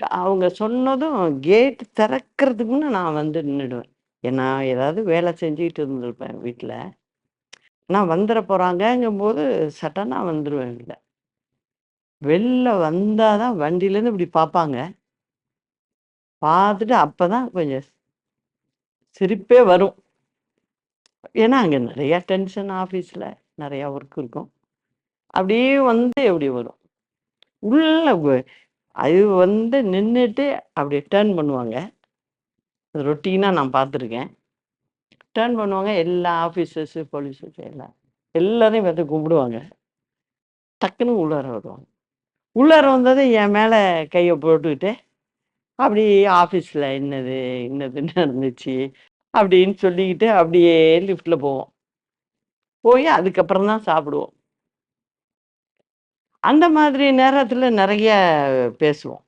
அவங்க சொன்னதும் கேட் திறக்கிறதுக்குன்னு நான் வந்து நின்றுடுவேன் ஏன்னா, ஏதாவது வேலை செஞ்சுக்கிட்டு இருந்திருப்பேன் வீட்டில் நான் வந்துட போகிறாங்கங்கும்போது சட்டனாக வந்துடுவேன் இல்லை வெளில வந்தால் தான் வண்டியிலேருந்து இப்படி பார்ப்பாங்க. பார்த்துட்டு அப்பதான் கொஞ்சம் சிரிப்பே வரும். ஏன்னா, அங்கே நிறையா டென்ஷன் ஆஃபீஸில் நிறையா ஒர்க் இருக்கும். அப்படியே வந்து இப்படி வரும். உள்ள அது வந்து நின்றுட்டு அப்படி டேர்ன் பண்ணுவாங்க. ரொட்டீனாக நான் பார்த்துருக்கேன். டேர்ன் பண்ணுவாங்க. எல்லா ஆஃபீஸர்ஸு போலீஸர்ஸ் எல்லாம். எல்லாரையும் பார்த்து கும்பிடுவாங்க. டக்குன்னு உள்ளார வருவாங்க. உள்ளார வந்ததும் என் மேலே கையை போட்டுக்கிட்டு, அப்படியே ஆஃபீஸில் என்னது, என்னது நடந்துச்சு அப்படின்னு சொல்லிக்கிட்டு அப்படியே லிஃப்டில் போவோம். போய் அதுக்கப்புறம் தான் சாப்பிடுவோம். அந்த மாதிரி நேரத்தில் நிறைய பேசுவோம்.